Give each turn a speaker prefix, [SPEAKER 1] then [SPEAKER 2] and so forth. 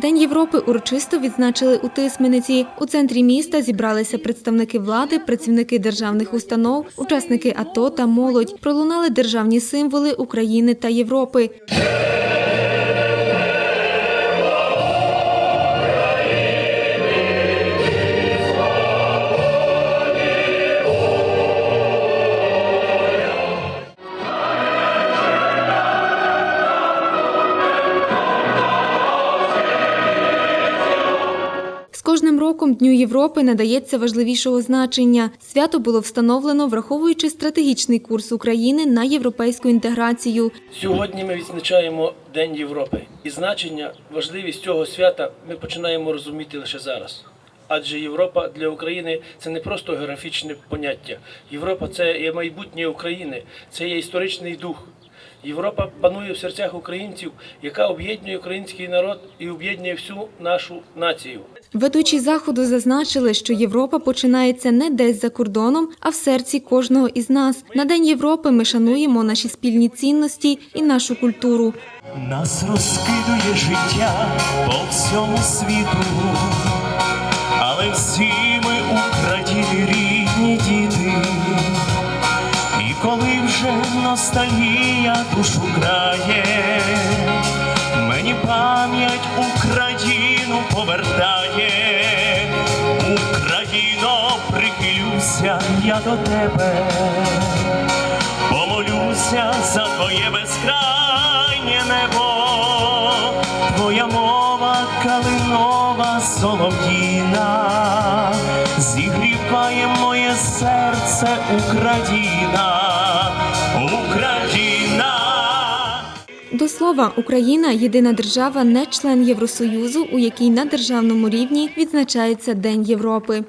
[SPEAKER 1] День Європи урочисто відзначили у Тисмениці. У центрі міста зібралися представники влади, працівники державних установ, учасники АТО та молодь. Пролунали державні символи України та Європи. Кожним роком Дню Європи надається важливішого значення. Свято було встановлено, враховуючи стратегічний курс України на європейську інтеграцію.
[SPEAKER 2] Сьогодні ми відзначаємо День Європи, і значення, важливість цього свята ми починаємо розуміти лише зараз. Адже Європа для України це не просто географічне поняття. Європа це є майбутнє України, це є історичний дух. Європа панує в серцях українців, яка об'єднує український народ і об'єднує всю нашу націю.
[SPEAKER 1] Ведучі заходу зазначили, що Європа починається не десь за кордоном, а в серці кожного із нас. На День Європи ми шануємо наші спільні цінності і нашу культуру.
[SPEAKER 3] Нас розкидує життя по всьому світу, але всі ми Україні рідні діти. І коли вже ностальгія душу крає, мені пам'ять Україну повертає. Україно, прихилюся я до тебе помолюся за твоє безкрайнє небо, твоя мова калинова солов'їна, зігріває моє серце Україна, Україна.
[SPEAKER 1] До слова, Україна єдина держава, не член Євросоюзу, у якій на державному рівні відзначається День Європи.